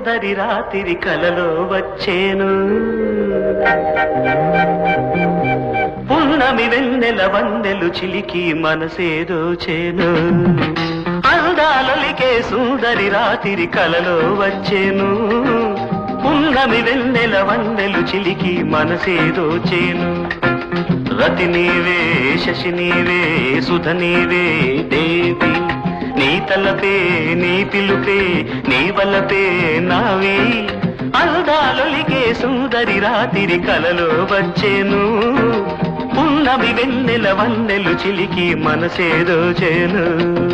సుందరి రాత్రి కలలో వచ్చేను. పున్నమి వెన్నెల వన్నెలు చిలికి మనసేదో చేను. అందాలొలికే సుందరి రాత్రి కలలో వచ్చేను. పున్నమి వెన్నెల వన్నెలు చిలికి మనసేదో చేను. రతి నీవే శశి నీవే సుధ నీవే దేవి నీ నీ పిలుపే నీ వలపే నావి. అందాలొలిగే సుందరి రాతిరి కలలో వచ్చేను. ఉన్నవి వెన్నెల వన్నెలు చిలికి మనసేదో చేను.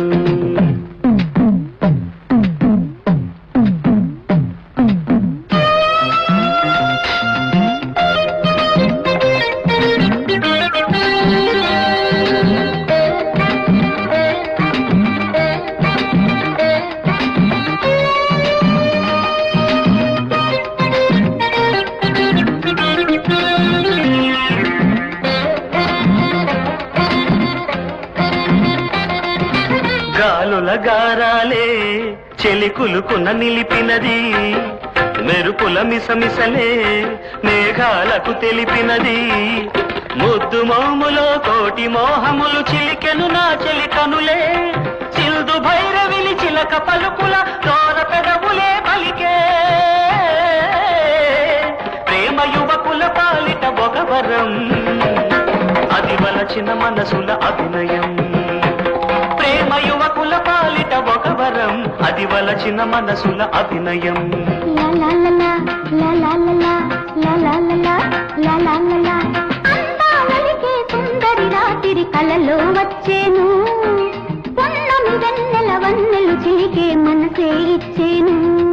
గారాలే చెలికులుకున్న నిలిపినది. మెరుపుల మిసమిసలే మేఘాలకు తెలిపినది. ముద్దు మోములో కోటి మోహములు చిలికెను నా చెలి కనులే. భైరవిలి చిలక పలుకుల దోర పెదవులే పలికే. ప్రేమ యువకుల పాలిట బొగవరం అది వలచిన మనసుల అభినయం. అది వలచిన మనసుల అభినయం. సుందరి రాత్రి కలలో వచ్చేను. వన్నెలు చిలికే మనసే ఇచ్చేను.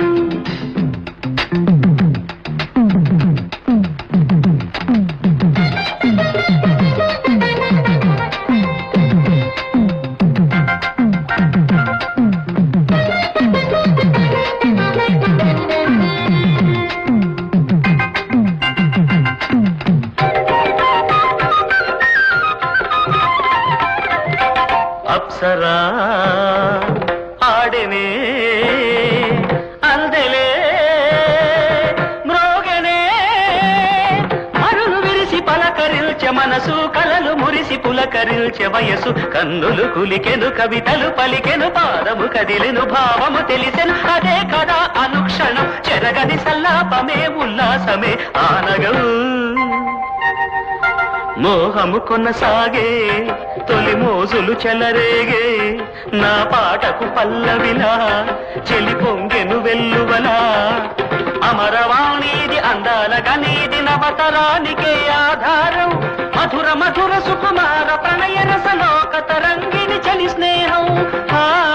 ఆసరా ఆడెనే అందెలే. మ్రోగనే. మరులు విరిసి పలకరిల్చె మనసు కలలు మురిసి పులకరిల్చె వయసు. కన్నులు కులికెను కవితలు పలికెను పాదము కదిలెను భావము తెలిసెను. అదే కదా అనుక్షణం చెరగని సల్లాపమే ఉల్లాసమే ఆనగవు మోహము కొనసాగే తొలి మోజులు చెలరేగే. నా పాటకు పల్లవిలా చెలి పొంగెను వెల్లువలా. అమరవాణిది అందాల నవతరానికే ఆధారం. మధుర మధుర సుకుమార ప్రణయ రసలోక తరంగిని చలి స్నేహం. ఆ,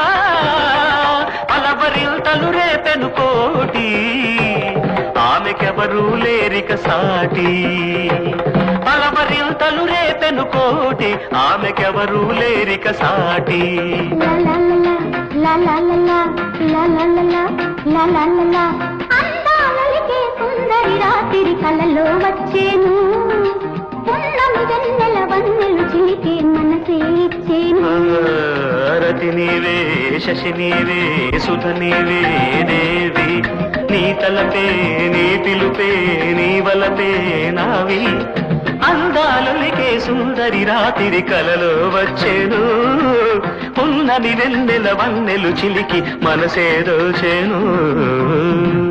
పలవరిల్తలు రేపెను కోటి ఆమెకెవరూ లేరిక సాటి. కోటి ఆమెకెవరూ లేరిక సాటి. రాత్రి కలలో వచ్చేను పున్నమి వెన్నెల చిలికే మనసే ఇచ్చేను రతి నీవే దేవి నీ తలపే నీ పిలుపే నీ వలపే నావి అందాలొలికే సుందరి రాత్రి కలలో వచ్చేను. ఉన్నది వెన్నెల వన్నెలు చిలికి మనసేదో చేను.